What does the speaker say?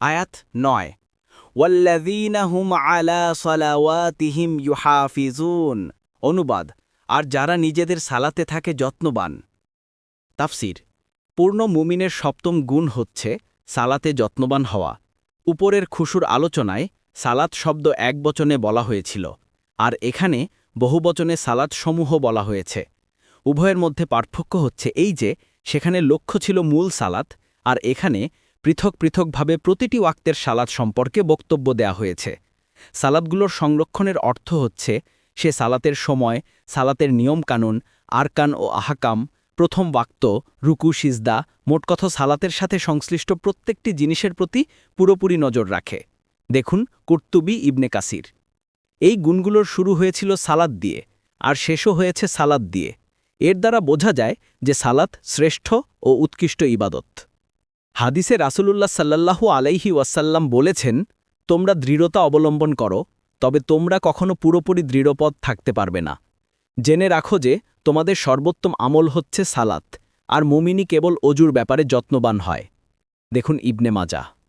আয়াত নয়। ওয়াল্লাযীনা হুম আলা সালাওয়াতিহিম ইউহাফিজুন। অনুবাদ, আর যারা নিজেদের সালাতে থাকে যত্নবান। তাফসির, পূর্ণ মুমিনের সপ্তম গুণ হচ্ছে সালাতে যত্নবান হওয়া। উপরের খুশুর আলোচনায় সালাত শব্দ এক বচনে বলা হয়েছিল, আর এখানে বহুবচনে সালাতসমূহ বলা হয়েছে। উভয়ের মধ্যে পার্থক্য হচ্ছে এই যে, সেখানে লক্ষ্য ছিল মূল সালাত, আর এখানে পৃথক পৃথকভাবে প্রতিটি ওয়াক্তের সালাদ সম্পর্কে বক্তব্য দেয়া হয়েছে। সালাদগুলোর সংরক্ষণের অর্থ হচ্ছে, সে সালাতের সময়, সালাতের নিয়মকানুন, আরকান ও আহাকাম, প্রথম বাক্ত রুকু, সিজদা, মোট কথা সালাতের সাথে সংশ্লিষ্ট প্রত্যেকটি জিনিসের প্রতি পুরোপুরি নজর রাখে। দেখুন কুর্তুবি ইবনে কাসির। এই গুণগুলোর শুরু হয়েছিল সালাদ দিয়ে, আর শেষও হয়েছে সালাদ দিয়ে। এর দ্বারা বোঝা যায় যে সালাত শ্রেষ্ঠ ও উৎকৃষ্ট ইবাদত। হাদিসে রাসুলুল্লাহ সাল্লাল্লাহু আলাইহি ওয়াসাল্লাম বলেছেন, তোমরা দৃঢ়তা অবলম্বন করো, তবে তোমরা কখনো পুরোপুরি দৃঢ়পদ থাকতে পারবে না। জেনে রাখো যে, তোমাদের সর্বোত্তম আমল হচ্ছে সালাত, আর মুমিনি কেবল অজুর ব্যাপারে যত্নবান হয়। দেখুন ইবনে মাজা